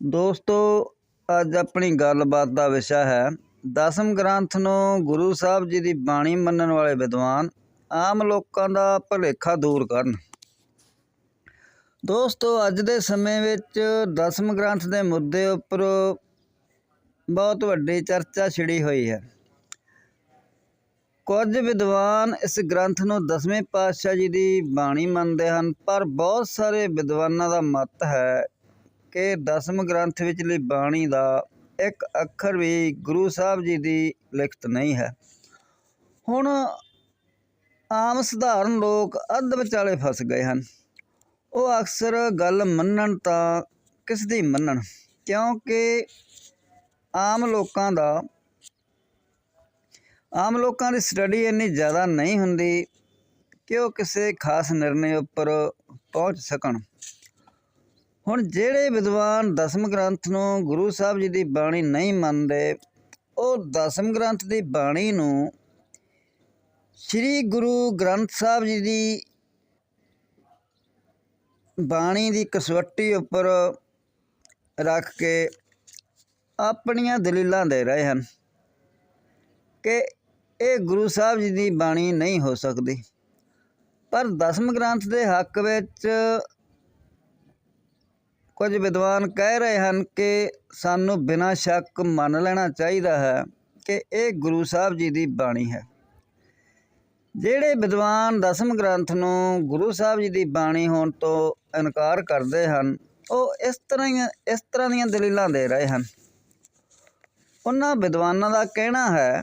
ਦੋਸਤੋ, ਅੱਜ ਆਪਣੀ ਗੱਲਬਾਤ ਦਾ ਵਿਸ਼ਾ ਹੈ ਦਸਮ ਗ੍ਰੰਥ ਨੂੰ ਗੁਰੂ ਸਾਹਿਬ ਜੀ ਦੀ ਬਾਣੀ ਮੰਨਣ ਵਾਲੇ ਵਿਦਵਾਨ ਆਮ ਲੋਕਾਂ ਦਾ ਭੁਲੇਖਾ ਦੂਰ ਕਰਨ। ਦੋਸਤੋ, ਅੱਜ ਦੇ ਸਮੇਂ ਵਿੱਚ ਦਸਮ ਗ੍ਰੰਥ ਦੇ ਮੁੱਦੇ ਉੱਪਰ ਬਹੁਤ ਵੱਡੀ ਚਰਚਾ ਛਿੜੀ ਹੋਈ ਹੈ। ਕੁਝ ਵਿਦਵਾਨ ਇਸ ਗ੍ਰੰਥ ਨੂੰ ਦਸਵੇਂ ਪਾਤਸ਼ਾਹ ਜੀ ਦੀ ਬਾਣੀ ਮੰਨਦੇ ਹਨ, ਪਰ ਬਹੁਤ ਸਾਰੇ ਵਿਦਵਾਨਾਂ ਦਾ ਮਤ ਹੈ ਕਿ ਦਸਮ ਗ੍ਰੰਥ ਵਿੱਚਲੀ ਬਾਣੀ ਦਾ ਇੱਕ ਅੱਖਰ ਵੀ ਗੁਰੂ ਸਾਹਿਬ ਜੀ ਦੀ ਲਿਖਤ ਨਹੀਂ ਹੈ। ਹੁਣ ਆਮ ਸਧਾਰਨ ਲੋਕ ਅੱਧ ਵਿਚਾਲੇ ਫਸ ਗਏ ਹਨ। ਉਹ ਅਕਸਰ ਗੱਲ ਮੰਨਣ ਤਾਂ ਕਿਸ ਦੀ ਮੰਨਣ, ਕਿਉਂਕਿ ਆਮ ਲੋਕਾਂ ਦਾ, ਆਮ ਲੋਕਾਂ ਦੀ ਸਟੱਡੀ ਇੰਨੀ ਜ਼ਿਆਦਾ ਨਹੀਂ ਹੁੰਦੀ ਕਿ ਉਹ ਕਿਸੇ ਖਾਸ ਨਿਰਣੇ ਉੱਪਰ ਪਹੁੰਚ ਸਕਣ। ਹੁਣ ਜਿਹੜੇ ਵਿਦਵਾਨ ਦਸਮ ਗ੍ਰੰਥ ਨੂੰ ਗੁਰੂ ਸਾਹਿਬ ਜੀ ਦੀ ਬਾਣੀ ਨਹੀਂ ਮੰਨਦੇ, ਉਹ ਦਸਮ ਗ੍ਰੰਥ ਦੀ ਬਾਣੀ ਨੂੰ ਸ੍ਰੀ ਗੁਰੂ ਗ੍ਰੰਥ ਸਾਹਿਬ ਜੀ ਦੀ ਬਾਣੀ ਦੀ ਕਸਵੱਟੀ ਉੱਪਰ ਰੱਖ ਕੇ ਆਪਣੀਆਂ ਦਲੀਲਾਂ ਦੇ ਰਹੇ ਹਨ ਕਿ ਇਹ ਗੁਰੂ ਸਾਹਿਬ ਜੀ ਦੀ ਬਾਣੀ ਨਹੀਂ ਹੋ ਸਕਦੀ। ਪਰ ਦਸਮ ਗ੍ਰੰਥ ਦੇ ਹੱਕ ਵਿੱਚ ਕੁਝ ਵਿਦਵਾਨ ਕਹਿ ਰਹੇ ਹਨ ਕਿ ਸਾਨੂੰ ਬਿਨਾਂ ਸ਼ੱਕ ਮੰਨ ਲੈਣਾ ਚਾਹੀਦਾ ਹੈ ਕਿ ਇਹ ਗੁਰੂ ਸਾਹਿਬ ਜੀ ਦੀ ਬਾਣੀ ਹੈ। ਜਿਹੜੇ ਵਿਦਵਾਨ ਦਸਮ ਗ੍ਰੰਥ ਨੂੰ ਗੁਰੂ ਸਾਹਿਬ ਜੀ ਦੀ ਬਾਣੀ ਹੋਣ ਤੋਂ ਇਨਕਾਰ ਕਰਦੇ ਹਨ, ਉਹ ਇਸ ਤਰ੍ਹਾਂ ਇਸ ਤਰ੍ਹਾਂ ਦੀਆਂ ਦਲੀਲਾਂ ਦੇ ਰਹੇ ਹਨ। ਉਹਨਾਂ ਵਿਦਵਾਨਾਂ ਦਾ ਕਹਿਣਾ ਹੈ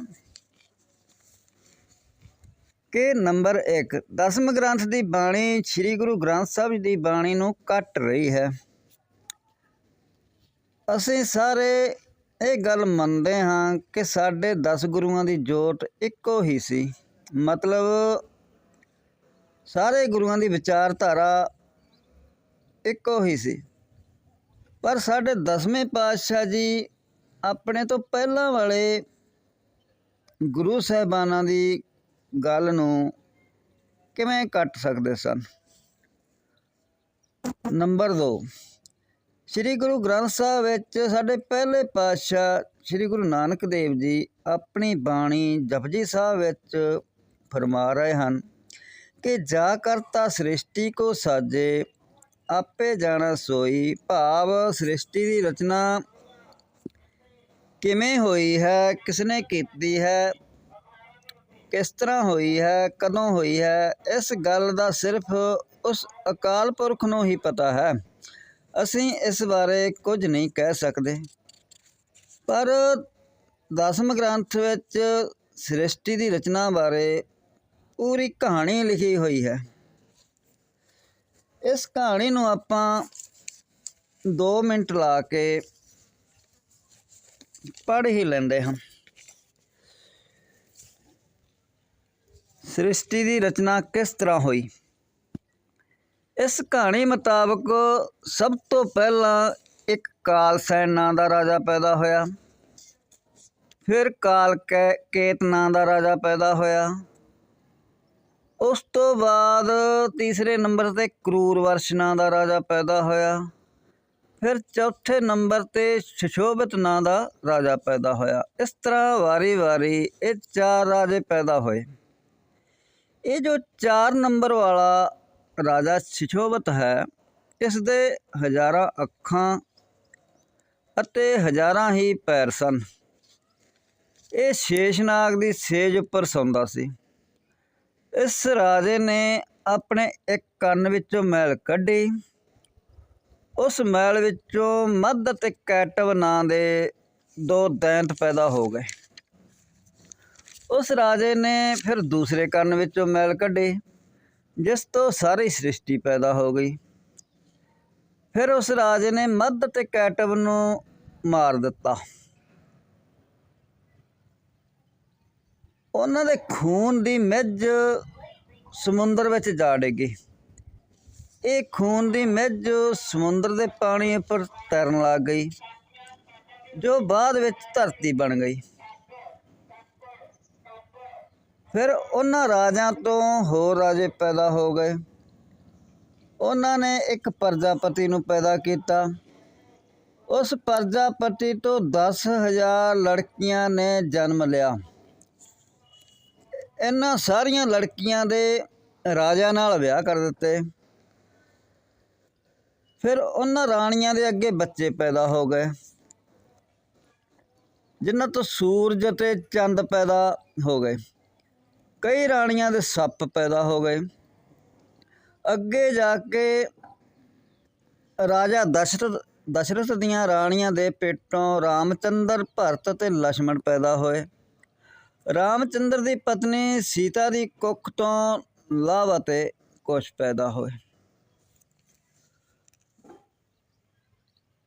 ਕਿ ਨੰਬਰ 1 ਦਸਮ ਗ੍ਰੰਥ ਦੀ ਬਾਣੀ ਸ੍ਰੀ ਗੁਰੂ ਗ੍ਰੰਥ ਸਾਹਿਬ ਜੀ ਦੀ ਬਾਣੀ ਨੂੰ ਕੱਟ ਰਹੀ ਹੈ। ਅਸੀਂ ਸਾਰੇ ਇਹ ਗੱਲ ਮੰਨਦੇ ਹਾਂ ਕਿ ਸਾਡੇ 10 ਗੁਰੂਆਂ ਦੀ ਜੋਤ ਇੱਕੋ ਹੀ ਸੀ। ਮਤਲਬ ਸਾਰੇ ਗੁਰੂਆਂ ਦੀ ਵਿਚਾਰਧਾਰਾ ਇੱਕੋ ਹੀ ਸੀ। ਪਰ ਸਾਡੇ ਦਸਵੇਂ ਪਾਤਸ਼ਾਹ ਜੀ ਆਪਣੇ ਤੋਂ ਪਹਿਲਾਂ ਵਾਲੇ ਗੁਰੂ ਸਾਹਿਬਾਨਾਂ ਦੀ ਗੱਲ ਨੂੰ ਕਿਵੇਂ ਕੱਟ ਸਕਦੇ ਸਨ? ਨੰਬਰ 2 ਸ੍ਰੀ ਗੁਰੂ ਗ੍ਰੰਥ ਸਾਹਿਬ ਵਿੱਚ ਸਾਡੇ ਪਹਿਲੇ ਪਾਤਸ਼ਾਹ ਸ੍ਰੀ ਗੁਰੂ ਨਾਨਕ ਦੇਵ ਜੀ ਆਪਣੀ ਬਾਣੀ ਜਪਜੀ ਸਾਹਿਬ ਵਿੱਚ ਫਰਮਾ ਰਹੇ ਹਨ ਕਿ ਜਾ ਕਰਤਾ ਸ੍ਰਿਸ਼ਟੀ ਕੋ ਸਾਜੇ, ਆਪੇ ਜਾਣਾ ਸੋਈ ਭਾਵ ਸ੍ਰਿਸ਼ਟੀ ਦੀ ਰਚਨਾ ਕਿਵੇਂ ਹੋਈ ਹੈ, ਕਿਸਨੇ ਕੀਤੀ ਹੈ, ਕਿਸ ਤਰ੍ਹਾਂ ਹੋਈ ਹੈ, ਕਦੋਂ ਹੋਈ ਹੈ, ਇਸ ਗੱਲ ਦਾ ਸਿਰਫ ਉਸ ਅਕਾਲ ਪੁਰਖ ਨੂੰ ਹੀ ਪਤਾ ਹੈ। ਅਸੀਂ ਇਸ ਬਾਰੇ ਕੁਝ ਨਹੀਂ ਕਹਿ ਸਕਦੇ। ਪਰ ਦਸਮ ਗ੍ਰੰਥ ਵਿੱਚ ਸ੍ਰਿਸ਼ਟੀ ਦੀ ਰਚਨਾ ਬਾਰੇ ਪੂਰੀ ਕਹਾਣੀ ਲਿਖੀ ਹੋਈ ਹੈ। ਇਸ ਕਹਾਣੀ ਨੂੰ ਆਪਾਂ 2 ਮਿੰਟ ਲਾ ਕੇ ਪੜ੍ਹ ਹੀ ਲੈਂਦੇ ਹਾਂ। ਸ੍ਰਿਸ਼ਟੀ ਦੀ ਰਚਨਾ ਕਿਸ ਤਰ੍ਹਾਂ ਹੋਈ? ਇਸ ਕਹਾਣੀ ਮੁਤਾਬਕ ਸਭ ਤੋਂ ਪਹਿਲਾਂ ਇੱਕ ਕਾਲਸੈਨ ਨਾਂ ਦਾ ਰਾਜਾ ਪੈਦਾ ਹੋਇਆ। ਫਿਰ ਕਾਲ ਕੈ- ਕੇਤ ਨਾਂ ਦਾ ਰਾਜਾ ਪੈਦਾ ਹੋਇਆ। ਉਸ ਤੋਂ ਬਾਅਦ ਤੀਸਰੇ ਨੰਬਰ ਤੇ ਕਰੂਰਵਰਸ਼ ਨਾਂ ਦਾ ਰਾਜਾ ਪੈਦਾ ਹੋਇਆ। ਫਿਰ ਚੌਥੇ ਨੰਬਰ ਤੇ ਸ਼ਸ਼ੋਭਿਤ ਨਾਂ ਦਾ ਰਾਜਾ ਪੈਦਾ ਹੋਇਆ। ਇਸ ਤਰ੍ਹਾਂ ਵਾਰੀ-ਵਾਰੀ ਇਹ ਚਾਰ ਰਾਜੇ ਪੈਦਾ ਹੋਏ। ਇਹ ਜੋ 4 ਨੰਬਰ ਵਾਲਾ ਰਾਜਾ ਸ਼ਿਸ਼ੋਭਤ ਹੈ, ਇਸ ਦੇ ਹਜ਼ਾਰਾਂ ਅੱਖਾਂ ਅਤੇ ਹਜ਼ਾਰਾਂ ਹੀ ਪੈਰ ਸਨ। ਇਹ ਸ਼ੇਸ਼ਨਾਗ ਦੀ ਸੇਜ ਉੱਪਰ ਸੌਂਦਾ ਸੀ। ਇਸ ਰਾਜੇ ਨੇ ਆਪਣੇ ਇੱਕ ਕੰਨ ਵਿੱਚੋਂ ਮੈਲ ਕੱਢੀ। ਉਸ ਮੈਲ ਵਿੱਚੋਂ ਮੱਧ ਅਤੇ ਕੈਟਵ ਨਾਂ ਦੇ ਦੋ ਦੈਂਤ ਪੈਦਾ ਹੋ ਗਏ। ਉਸ ਰਾਜੇ ਨੇ ਫਿਰ ਦੂਸਰੇ ਕੰਨ ਵਿੱਚੋਂ ਮੈਲ ਕੱਢੀ। ਜਿਸ ਤੋਂ ਸਾਰੀ ਸ੍ਰਿਸ਼ਟੀ ਪੈਦਾ ਹੋ ਗਈ। ਫਿਰ ਉਸ ਰਾਜੇ ਨੇ ਮੱਧ ਤੇ ਕੈਟਵ ਨੂੰ ਮਾਰ ਦਿੱਤਾ। ਉਹਨਾਂ ਦੇ ਖੂਨ ਦੀ ਮਿੱਝ ਸਮੁੰਦਰ ਵਿੱਚ ਜਾ ਡਿੱਗੀ। ਇਹ ਖੂਨ ਦੀ ਮਿੱਝ ਸਮੁੰਦਰ ਦੇ ਪਾਣੀ ਉੱਪਰ ਤੈਰਨ ਲੱਗ ਗਈ, ਜੋ ਬਾਅਦ ਵਿੱਚ ਧਰਤੀ ਬਣ ਗਈ। ਫਿਰ ਉਹਨਾਂ ਰਾਜਿਆਂ ਤੋਂ ਹੋਰ ਰਾਜੇ ਪੈਦਾ ਹੋ ਗਏ। ਉਹਨਾਂ ਨੇ ਇੱਕ ਪ੍ਰਜਾਪਤੀ ਨੂੰ ਪੈਦਾ ਕੀਤਾ। ਉਸ ਪ੍ਰਜਾਪਤੀ ਤੋਂ 10000 ਲੜਕੀਆਂ ਨੇ ਜਨਮ ਲਿਆ। ਇਹਨਾਂ ਸਾਰੀਆਂ ਲੜਕੀਆਂ ਦੇ ਰਾਜਾ ਨਾਲ ਵਿਆਹ ਕਰ ਦਿੱਤੇ। ਫਿਰ ਉਹਨਾਂ ਰਾਣੀਆਂ ਦੇ ਅੱਗੇ ਬੱਚੇ ਪੈਦਾ ਹੋ ਗਏ। ਜਿਨ੍ਹਾਂ ਤੋਂ ਸੂਰਜ ਅਤੇ ਚੰਦ ਪੈਦਾ ਹੋ ਗਏ। ਕਈ ਰਾਣੀਆਂ ਦੇ ਸੱਪ ਪੈਦਾ ਹੋ ਗਏ। ਅੱਗੇ ਜਾ ਕੇ ਰਾਜਾ ਦਸ਼ਰਥ ਦਸ਼ਰਥ ਦੀਆਂ ਰਾਣੀਆਂ ਦੇ ਪੇਟੋਂ ਰਾਮਚੰਦਰ ਭਰਤ ਤੇ ਲక్ష్మణ ਪੈਦਾ ਹੋਏ। ਰਾਮਚੰਦਰ ਦੀ ਪਤਨੀ ਸੀਤਾ ਦੀ ਕੁੱਖ ਤੋਂ ਲਾਵਾ ਤੇ ਕੁਛ ਪੈਦਾ ਹੋਏ।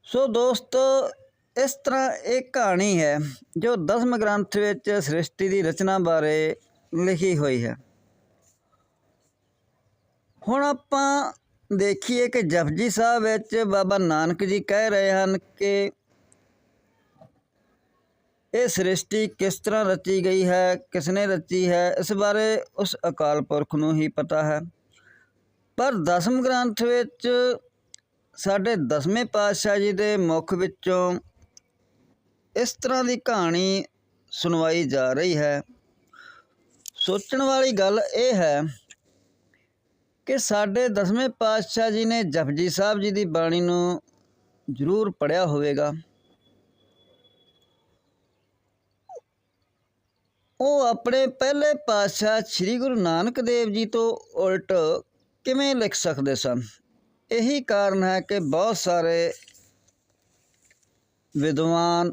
ਸੋ ਦੋਸਤੋ, ਇਸ ਤਰ੍ਹਾਂ ਇਹ ਕਹਾਣੀ ਹੈ ਜੋ ਦਸਮ ਗ੍ਰੰਥ ਵਿੱਚ ਸ੍ਰਿਸ਼ਟੀ ਦੀ ਰਚਨਾ ਬਾਰੇ ਲਿਖੀ ਹੋਈ ਹੈ। ਹੁਣ ਆਪਾਂ ਦੇਖੀਏ ਕਿ ਜਪਜੀ ਸਾਹਿਬ ਵਿੱਚ ਬਾਬਾ ਨਾਨਕ ਜੀ ਕਹਿ ਰਹੇ ਹਨ ਕਿ ਇਹ ਸ੍ਰਿਸ਼ਟੀ ਕਿਸ ਤਰ੍ਹਾਂ ਰਚੀ ਗਈ ਹੈ, ਕਿਸਨੇ ਰਚੀ ਹੈ, ਇਸ ਬਾਰੇ ਉਸ ਅਕਾਲ ਪੁਰਖ ਨੂੰ ਹੀ ਪਤਾ ਹੈ। ਪਰ ਦਸਮ ਗ੍ਰੰਥ ਵਿੱਚ ਸਾਡੇ ਦਸਵੇਂ ਪਾਤਸ਼ਾਹ ਜੀ ਦੇ ਮੁਖ ਵਿੱਚੋਂ ਇਸ ਤਰ੍ਹਾਂ ਦੀ ਕਹਾਣੀ ਸੁਣਵਾਈ ਜਾ ਰਹੀ ਹੈ। ਸੋਚਣ ਵਾਲੀ ਗੱਲ ਇਹ ਹੈ ਕਿ ਸਾਡੇ ਦਸਵੇਂ ਪਾਤਸ਼ਾਹ ਜੀ ਨੇ ਜਪਜੀ ਸਾਹਿਬ ਜੀ ਦੀ ਬਾਣੀ ਨੂੰ ਜ਼ਰੂਰ ਪੜਿਆ ਹੋਵੇਗਾ। ਉਹ ਆਪਣੇ ਪਹਿਲੇ ਪਾਤਸ਼ਾਹ ਸ੍ਰੀ ਗੁਰੂ ਨਾਨਕ ਦੇਵ ਜੀ ਤੋਂ ਉਲਟ ਕਿਵੇਂ ਲਿਖ ਸਕਦੇ ਸਨ? ਇਹੀ ਕਾਰਨ ਹੈ ਕਿ ਬਹੁਤ ਸਾਰੇ ਵਿਦਵਾਨ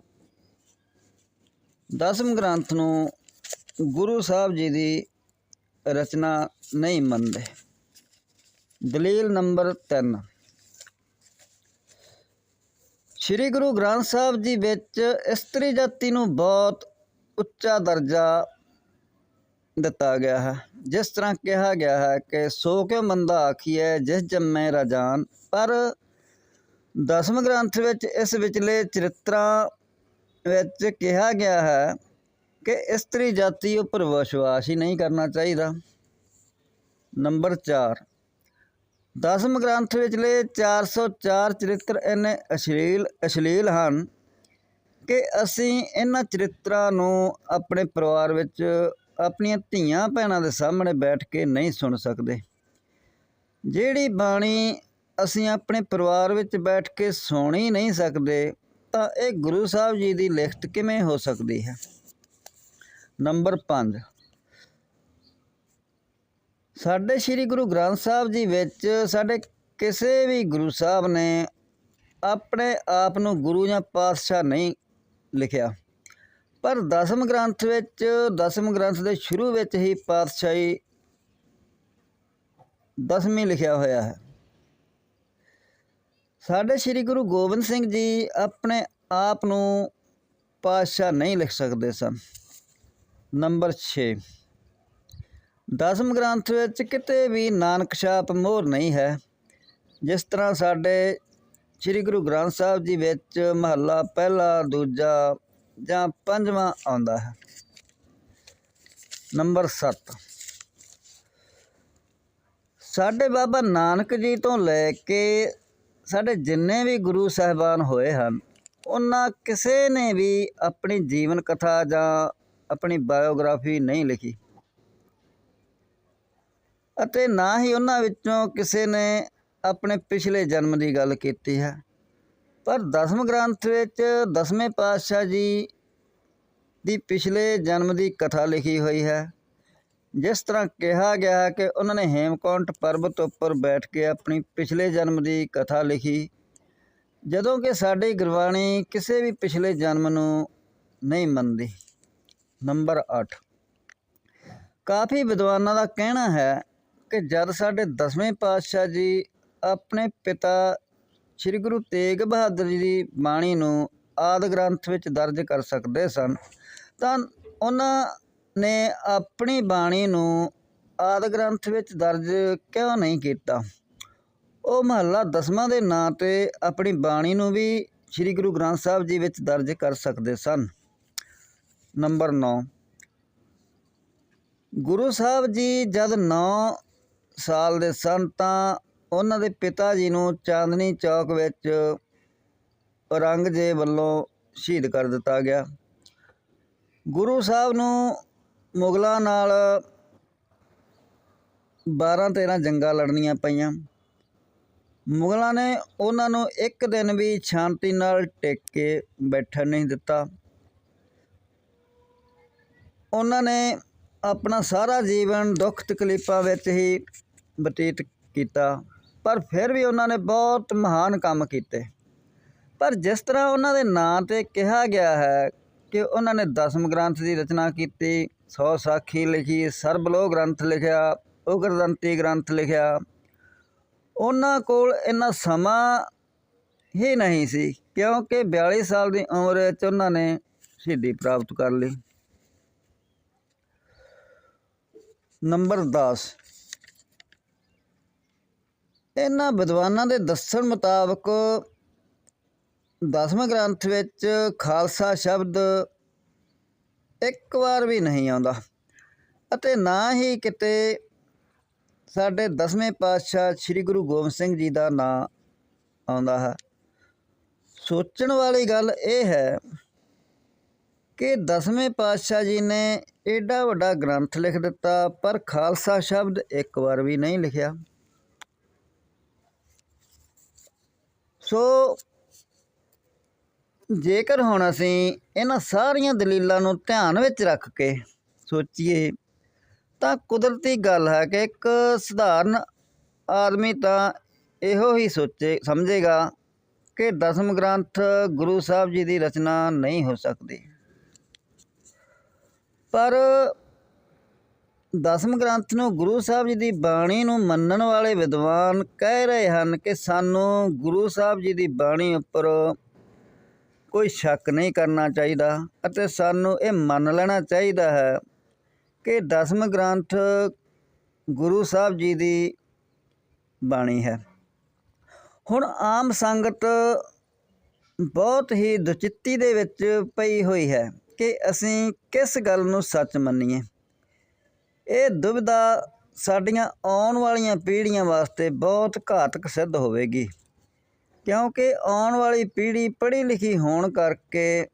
ਦਸਮ ਗ੍ਰੰਥ ਨੂੰ ਗੁਰੂ ਸਾਹਿਬ ਜੀ ਦੀ ਰਚਨਾ ਨਹੀਂ ਮੰਨਦੇ। ਦਲੀਲ ਨੰਬਰ 3 ਸ੍ਰੀ ਗੁਰੂ ਗ੍ਰੰਥ ਸਾਹਿਬ ਜੀ ਵਿੱਚ ਇਸਤਰੀ ਜਾਤੀ ਨੂੰ ਬਹੁਤ ਉੱਚਾ ਦਰਜਾ ਦਿੱਤਾ ਗਿਆ ਹੈ। ਜਿਸ ਤਰ੍ਹਾਂ ਕਿਹਾ ਗਿਆ ਹੈ ਕਿ ਸੋ ਕਿਉ ਮੰਦਾ ਆਖੀਐ, ਜਿਸ ਜੰਮੈ ਰਾਜਾਨ। ਪਰ ਦਸਮ ਗ੍ਰੰਥ ਵਿੱਚ ਇਸ ਵਿਚਲੇ ਚਰਿੱਤਰਾਂ ਵਿੱਚ ਕਿਹਾ ਗਿਆ ਹੈ ਕਿ ਇਸਤਰੀ ਜਾਤੀ ਉੱਪਰ ਵਿਸ਼ਵਾਸ ਹੀ ਨਹੀਂ ਕਰਨਾ ਚਾਹੀਦਾ। ਨੰਬਰ 4 ਦਸਮ ਗ੍ਰੰਥ ਵਿਚਲੇ 404 ਚਰਿੱਤਰ ਇੰਨੇ ਅਸ਼ਲੀਲ ਅਸ਼ਲੀਲ ਹਨ ਕਿ ਅਸੀਂ ਇਹਨਾਂ ਚਰਿੱਤਰਾਂ ਨੂੰ ਆਪਣੇ ਪਰਿਵਾਰ ਵਿੱਚ ਆਪਣੀਆਂ ਧੀਆਂ ਭੈਣਾਂ ਦੇ ਸਾਹਮਣੇ ਬੈਠ ਕੇ ਨਹੀਂ ਸੁਣ ਸਕਦੇ। ਜਿਹੜੀ ਬਾਣੀ ਅਸੀਂ ਆਪਣੇ ਪਰਿਵਾਰ ਵਿੱਚ ਬੈਠ ਕੇ ਸੁਣ ਹੀ ਨਹੀਂ ਸਕਦੇ, ਤਾਂ ਇਹ ਗੁਰੂ ਸਾਹਿਬ ਜੀ ਦੀ ਲਿਖਤ ਕਿਵੇਂ ਹੋ ਸਕਦੀ ਹੈ? ਨੰਬਰ 5 ਸਾਡੇ ਸ੍ਰੀ ਗੁਰੂ ਗ੍ਰੰਥ ਸਾਹਿਬ ਜੀ ਵਿੱਚ ਸਾਡੇ ਕਿਸੇ ਵੀ ਗੁਰੂ ਸਾਹਿਬ ਨੇ ਆਪਣੇ ਆਪ ਨੂੰ ਗੁਰੂ ਜਾਂ ਪਾਤਸ਼ਾਹ ਨਹੀਂ ਲਿਖਿਆ। ਪਰ ਦਸਮ ਗ੍ਰੰਥ ਵਿੱਚ, ਦਸਮ ਗ੍ਰੰਥ ਦੇ ਸ਼ੁਰੂ ਵਿੱਚ ਹੀ ਪਾਤਸ਼ਾਹੀ ਦਸਵੀਂ ਲਿਖਿਆ ਹੋਇਆ ਹੈ। ਸਾਡੇ ਸ੍ਰੀ ਗੁਰੂ ਗੋਬਿੰਦ ਸਿੰਘ ਜੀ ਆਪਣੇ ਆਪ ਨੂੰ ਪਾਤਸ਼ਾਹ ਨਹੀਂ ਲਿਖ ਸਕਦੇ ਸਨ। ਨੰਬਰ 6 ਦਸਮ ਗ੍ਰੰਥ ਵਿੱਚ ਕਿਤੇ ਵੀ ਨਾਨਕ ਛਾਪ ਮੋਹਰ ਨਹੀਂ ਹੈ। ਜਿਸ ਤਰ੍ਹਾਂ ਸਾਡੇ ਸ੍ਰੀ ਗੁਰੂ ਗ੍ਰੰਥ ਸਾਹਿਬ ਜੀ ਵਿੱਚ ਮਹੱਲਾ ਪਹਿਲਾ, ਦੂਜਾ ਜਾਂ ਪੰਜਵਾਂ ਆਉਂਦਾ ਹੈ। ਨੰਬਰ 7 ਸਾਡੇ ਬਾਬਾ ਨਾਨਕ ਜੀ ਤੋਂ ਲੈ ਕੇ ਸਾਡੇ ਜਿੰਨੇ ਵੀ ਗੁਰੂ ਸਾਹਿਬਾਨ ਹੋਏ ਹਨ, ਉਹਨਾਂ ਕਿਸੇ ਨੇ ਵੀ ਆਪਣੀ ਜੀਵਨ ਕਥਾ ਜਾਂ ਆਪਣੀ ਬਾਇਓਗ੍ਰਾਫੀ ਨਹੀਂ ਲਿਖੀ। ਅਤੇ ਨਾ ਹੀ ਉਹਨਾਂ ਵਿੱਚੋਂ ਕਿਸੇ ਨੇ ਆਪਣੇ ਪਿਛਲੇ ਜਨਮ ਦੀ ਗੱਲ ਕੀਤੀ ਹੈ। ਪਰ ਦਸਮ ਗ੍ਰੰਥ ਵਿੱਚ ਦਸਵੇਂ ਪਾਤਸ਼ਾਹ ਜੀ ਦੀ ਪਿਛਲੇ ਜਨਮ ਦੀ ਕਥਾ ਲਿਖੀ ਹੋਈ ਹੈ। ਜਿਸ ਤਰ੍ਹਾਂ ਕਿਹਾ ਗਿਆ ਹੈ ਕਿ ਉਹਨਾਂ ਨੇ ਹੇਮਕੁੰਟ ਪਰਬਤ ਉੱਪਰ ਬੈਠ ਕੇ ਆਪਣੀ ਪਿਛਲੇ ਜਨਮ ਦੀ ਕਥਾ ਲਿਖੀ। ਜਦੋਂ ਕਿ ਸਾਡੀ ਗੁਰਬਾਣੀ ਕਿਸੇ ਵੀ ਪਿਛਲੇ ਜਨਮ ਨੂੰ ਨਹੀਂ ਮੰਨਦੀ। ਨੰਬਰ 8 ਕਾਫੀ ਵਿਦਵਾਨਾਂ ਦਾ ਕਹਿਣਾ ਹੈ ਕਿ ਜਦ ਸਾਡੇ ਦਸਵੇਂ ਪਾਤਸ਼ਾਹ ਜੀ ਆਪਣੇ ਪਿਤਾ ਸ੍ਰੀ ਗੁਰੂ ਤੇਗ ਬਹਾਦਰ ਜੀ ਦੀ ਬਾਣੀ ਨੂੰ ਆਦ ਗ੍ਰੰਥ ਵਿੱਚ ਦਰਜ ਕਰ ਸਕਦੇ ਸਨ, ਤਾਂ ਉਹਨਾਂ ਨੇ ਆਪਣੀ ਬਾਣੀ ਨੂੰ ਆਦ ਗ੍ਰੰਥ ਵਿੱਚ ਦਰਜ ਕਿਉਂ ਨਹੀਂ ਕੀਤਾ? ਉਹ ਮਹੱਲਾ ਦਸਵਾਂ ਦੇ ਨਾਂ ਤੇ ਆਪਣੀ ਬਾਣੀ ਨੂੰ ਵੀ ਸ੍ਰੀ ਗੁਰੂ ਗ੍ਰੰਥ ਸਾਹਿਬ ਜੀ ਵਿੱਚ ਦਰਜ ਕਰ ਸਕਦੇ ਸਨ। ਨੰਬਰ 9 ਗੁਰੂ ਸਾਹਿਬ ਜੀ ਜਦ 9 ਸਾਲ ਦੇ ਸਨ ਤਾਂ ਉਹਨਾਂ ਦੇ ਪਿਤਾ ਜੀ ਨੂੰ ਚਾਂਦਨੀ ਚੌਕ ਵਿੱਚ ਔਰੰਗਜ਼ੇਬ ਵੱਲੋਂ ਸ਼ਹੀਦ ਕਰ ਦਿੱਤਾ ਗਿਆ। ਗੁਰੂ ਸਾਹਿਬ ਨੂੰ ਮੁਗਲਾਂ ਨਾਲ 12 13 ਜੰਗਾਂ ਲੜਨੀਆਂ ਪਈਆਂ। ਮੁਗਲਾਂ ਨੇ ਉਹਨਾਂ ਨੂੰ ਇੱਕ ਦਿਨ ਵੀ ਸ਼ਾਂਤੀ ਨਾਲ ਟਿਕ ਕੇ ਬੈਠਣ ਨਹੀਂ ਦਿੱਤਾ। ਉਹਨਾਂ ਨੇ ਆਪਣਾ ਸਾਰਾ ਜੀਵਨ ਦੁੱਖ ਤਕਲੀਫਾਂ ਵਿੱਚ ਹੀ ਬਤੀਤ ਕੀਤਾ, ਪਰ ਫਿਰ ਵੀ ਉਹਨਾਂ ਨੇ ਬਹੁਤ ਮਹਾਨ ਕੰਮ ਕੀਤੇ। ਪਰ ਜਿਸ ਤਰ੍ਹਾਂ ਉਹਨਾਂ ਦੇ ਨਾਂ ਤੇ ਕਿਹਾ ਗਿਆ ਹੈ ਕਿ ਉਹਨਾਂ ਨੇ ਦਸਮ ਗ੍ਰੰਥ ਦੀ ਰਚਨਾ ਕੀਤੀ, ਸੌ ਸਾਖੀ ਲਿਖੀ, ਸਰਬਲੋਹ ਗ੍ਰੰਥ ਲਿਖਿਆ, ਉਗਰਦੰਤੀ ਗ੍ਰੰਥ ਲਿਖਿਆ, ਉਹਨਾਂ ਕੋਲ ਇੰਨਾ ਸਮਾਂ ਹੀ ਨਹੀਂ ਸੀ ਕਿਉਂਕਿ 42 ਸਾਲ ਦੀ ਉਮਰ ਵਿੱਚ ਉਹਨਾਂ ਨੇ ਸ਼ਹੀਦੀ ਪ੍ਰਾਪਤ ਕਰ ਲਈ। ਨੰਬਰ 10 ਇਹਨਾਂ ਵਿਦਵਾਨਾਂ ਦੇ ਦੱਸਣ ਮੁਤਾਬਕ ਦਸਵੇਂ ਗ੍ਰੰਥ ਵਿੱਚ ਖਾਲਸਾ ਸ਼ਬਦ ਇੱਕ ਵਾਰ ਵੀ ਨਹੀਂ ਆਉਂਦਾ ਅਤੇ ਨਾ ਹੀ ਕਿਤੇ ਸਾਡੇ ਦਸਵੇਂ ਪਾਤਸ਼ਾਹ ਸ੍ਰੀ ਗੁਰੂ ਗੋਬਿੰਦ ਸਿੰਘ ਜੀ ਦਾ ਨਾਂ ਆਉਂਦਾ ਹੈ। ਸੋਚਣ ਵਾਲੀ ਗੱਲ ਇਹ ਹੈ ਕਿ ਦਸਵੇਂ ਪਾਤਸ਼ਾਹ ਜੀ ਨੇ ਐਡਾ ਵੱਡਾ ਗ੍ਰੰਥ ਲਿਖ ਦਿੱਤਾ, ਪਰ ਖਾਲਸਾ ਸ਼ਬਦ ਇੱਕ ਵਾਰ ਵੀ ਨਹੀਂ ਲਿਖਿਆ। ਸੋ ਜੇਕਰ ਹੁਣ ਅਸੀਂ ਇਹਨਾਂ ਸਾਰੀਆਂ ਦਲੀਲਾਂ ਨੂੰ ਧਿਆਨ ਵਿੱਚ ਰੱਖ ਕੇ ਸੋਚੀਏ, ਤਾਂ ਕੁਦਰਤੀ ਗੱਲ ਹੈ ਕਿ ਇੱਕ ਸਧਾਰਨ ਆਦਮੀ ਤਾਂ ਇਹੋ ਹੀ ਸੋਚੇ, ਸਮਝੇਗਾ ਕਿ ਦਸਮ ਗ੍ਰੰਥ ਗੁਰੂ ਸਾਹਿਬ ਜੀ ਦੀ ਰਚਨਾ ਨਹੀਂ ਹੋ ਸਕਦੀ। ਪਰ ਦਸਮ ਗ੍ਰੰਥ ਨੂੰ ਗੁਰੂ ਸਾਹਿਬ ਜੀ ਦੀ ਬਾਣੀ ਨੂੰ ਮੰਨਣ ਵਾਲੇ ਵਿਦਵਾਨ ਕਹਿ ਰਹੇ ਹਨ ਕਿ ਸਾਨੂੰ ਗੁਰੂ ਸਾਹਿਬ ਜੀ ਦੀ ਬਾਣੀ ਉੱਪਰ ਕੋਈ ਸ਼ੱਕ ਨਹੀਂ ਕਰਨਾ ਚਾਹੀਦਾ ਅਤੇ ਸਾਨੂੰ ਇਹ ਮੰਨ ਲੈਣਾ ਚਾਹੀਦਾ ਹੈ ਕਿ ਦਸਮ ਗ੍ਰੰਥ ਗੁਰੂ ਸਾਹਿਬ ਜੀ ਦੀ ਬਾਣੀ ਹੈ। ਹੁਣ ਆਮ ਸੰਗਤ ਬਹੁਤ ਹੀ ਦੁਚਿੱਤੀ ਦੇ ਵਿੱਚ ਪਈ ਹੋਈ ਹੈ। ਕਿ ਅਸੀਂ ਕਿਸ ਗੱਲ ਨੂੰ ਸੱਚ ਮੰਨੀਏ? ਇਹ ਦੁਬਿਧਾ ਸਾਡੀਆਂ ਆਉਣ ਵਾਲੀਆਂ ਪੀੜ੍ਹੀਆਂ ਵਾਸਤੇ ਬਹੁਤ ਘਾਤਕ ਸਿੱਧ ਹੋਵੇਗੀ, ਕਿਉਂਕਿ ਆਉਣ ਵਾਲੀ ਪੀੜ੍ਹੀ ਪੜ੍ਹੀ ਲਿਖੀ ਹੋਣ ਕਰਕੇ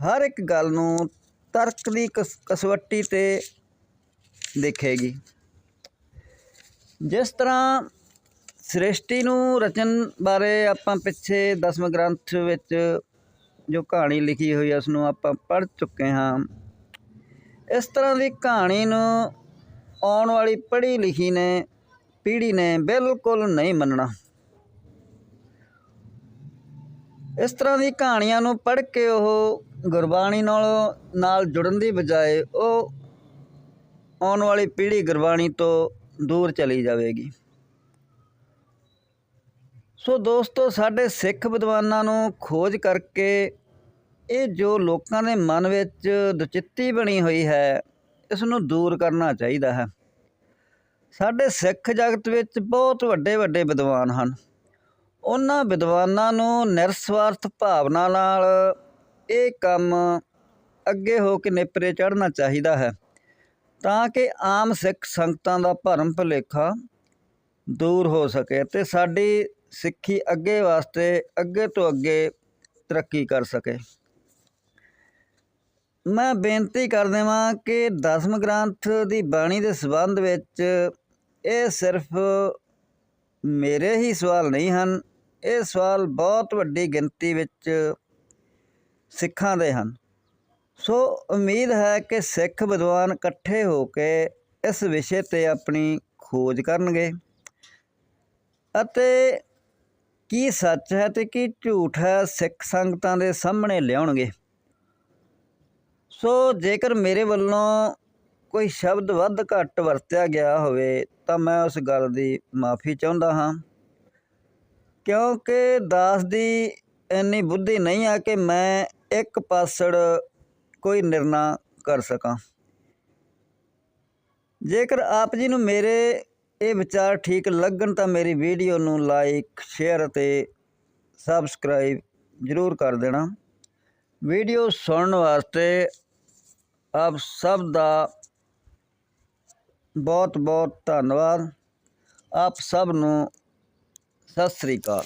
ਹਰ ਇੱਕ ਗੱਲ ਨੂੰ ਤਰਕ ਦੀ ਕਸ, ਕਸਵੱਟੀ ਤੇ ਦੇਖੇਗੀ। ਜਿਸ ਤਰ੍ਹਾਂ ਸ੍ਰਿਸ਼ਟੀ ਨੂੰ ਰਚਨ ਬਾਰੇ ਆਪਾਂ ਪਿੱਛੇ ਦਸਵੇਂ ਗ੍ਰੰਥ ਵਿੱਚ ਜੋ ਕਹਾਣੀ ਲਿਖੀ ਹੋਈ ਹੈ ਉਸ ਨੂੰ ਆਪਾਂ ਪੜ੍ਹ ਚੁੱਕੇ ਹਾਂ। ਇਸ ਤਰ੍ਹਾਂ ਦੀ ਕਹਾਣੀ ਨੂੰ ਆਉਣ ਵਾਲੀ ਪੜ੍ਹੀ ਲਿਖੀ ਨੇ, ਪੀੜ੍ਹੀ ਨੇ ਬਿਲਕੁਲ ਨਹੀਂ ਮੰਨਣਾ। ਇਸ ਤਰ੍ਹਾਂ ਦੀ ਕਹਾਣੀਆਂ ਨੂੰ ਪੜ੍ਹ ਕੇ ਉਹ ਗੁਰਬਾਣੀ ਨਾਲ ਨਾਲ ਜੁੜਨ ਦੀ ਬਜਾਏ ਉਹ ਆਉਣ ਵਾਲੀ ਪੀੜ੍ਹੀ ਗੁਰਬਾਣੀ ਤੋਂ ਦੂਰ ਚਲੀ ਜਾਵੇਗੀ। ਸੋ ਦੋਸਤੋ, ਸਾਡੇ ਸਿੱਖ ਵਿਦਵਾਨਾਂ ਨੂੰ ਖੋਜ ਕਰਕੇ ਇਹ ਜੋ ਲੋਕਾਂ ਦੇ ਮਨ ਵਿੱਚ ਦੁਚਿੱਤੀ ਬਣੀ ਹੋਈ ਹੈ, ਇਸ ਨੂੰ ਦੂਰ ਕਰਨਾ ਚਾਹੀਦਾ ਹੈ। ਸਾਡੇ ਸਿੱਖ ਜਗਤ ਵਿੱਚ ਬਹੁਤ ਵੱਡੇ ਵੱਡੇ ਵਿਦਵਾਨ ਹਨ। ਉਹਨਾਂ ਵਿਦਵਾਨਾਂ ਨੂੰ ਨਿਰਸਵਾਰਥ ਭਾਵਨਾ ਨਾਲ ਇਹ ਕੰਮ ਅੱਗੇ ਹੋ ਕੇ ਨੇਪਰੇ ਚੜ੍ਹਨਾ ਚਾਹੀਦਾ ਹੈ, ਤਾਂ ਕਿ ਆਮ ਸਿੱਖ ਸੰਗਤਾਂ ਦਾ ਭਰਮ ਭੁਲੇਖਾ ਦੂਰ ਹੋ ਸਕੇ ਤੇ ਸਾਡੀ ਸਿੱਖੀ ਅੱਗੇ ਵਾਸਤੇ ਅੱਗੇ ਤੋਂ ਅੱਗੇ ਤਰੱਕੀ ਕਰ ਸਕੇ। ਮੈਂ ਬੇਨਤੀ ਕਰ ਦੇਵਾਂ ਕਿ ਦਸਮ ਗ੍ਰੰਥ ਦੀ ਬਾਣੀ ਦੇ ਸੰਬੰਧ ਵਿੱਚ ਇਹ ਸਿਰਫ ਮੇਰੇ ਹੀ ਸਵਾਲ ਨਹੀਂ ਹਨ, ਇਹ ਸਵਾਲ ਬਹੁਤ ਵੱਡੀ ਗਿਣਤੀ ਵਿੱਚ ਸਿੱਖਾਂ ਦੇ ਹਨ। ਸੋ ਉਮੀਦ ਹੈ ਕਿ ਸਿੱਖ ਵਿਦਵਾਨ ਇਕੱਠੇ ਹੋ ਕੇ ਇਸ ਵਿਸ਼ੇ ਤੇ ਆਪਣੀ ਖੋਜ ਕਰਨਗੇ ਅਤੇ ਕੀ ਸੱਚ ਹੈ ਤੇ ਕੀ ਝੂਠ ਹੈ, ਸਿੱਖ ਸੰਗਤਾਂ ਦੇ ਸਾਹਮਣੇ ਲਿਆਉਣਗੇ। ਸੋ ਜੇਕਰ ਮੇਰੇ ਵੱਲੋਂ ਕੋਈ ਸ਼ਬਦ ਵੱਧ ਘੱਟ ਵਰਤਿਆ ਗਿਆ ਹੋਵੇ, ਤਾਂ ਮੈਂ ਉਸ ਗੱਲ ਦੀ ਮਾਫੀ ਚਾਹੁੰਦਾ ਹਾਂ। ਕਿਉਂਕਿ ਦਾਸ ਦੀ ਇੰਨੀ ਬੁੱਧੀ ਨਹੀਂ ਆ ਕਿ ਮੈਂ ਇੱਕ ਪਾਸੜ ਕੋਈ ਨਿਰਣਾ ਕਰ ਸਕਾਂ। ਜੇਕਰ ਆਪ ਜੀ ਨੂੰ ਮੇਰੇ ਇਹ ਵਿਚਾਰ ਠੀਕ ਲੱਗਣ ਤਾਂ ਮੇਰੀ ਵੀਡੀਓ ਨੂੰ ਲਾਈਕ ਸ਼ੇਅਰ ਅਤੇ ਸਬਸਕ੍ਰਾਈਬ ਜ਼ਰੂਰ ਕਰ ਦੇਣਾ। ਵੀਡੀਓ ਸੁਣਨ ਵਾਸਤੇ ਆਪ ਸਭ ਦਾ ਬਹੁਤ ਬਹੁਤ ਧੰਨਵਾਦ। ਆਪ ਸਭ ਨੂੰ ਸਤਿ ਸ੍ਰੀ ਅਕਾਲ।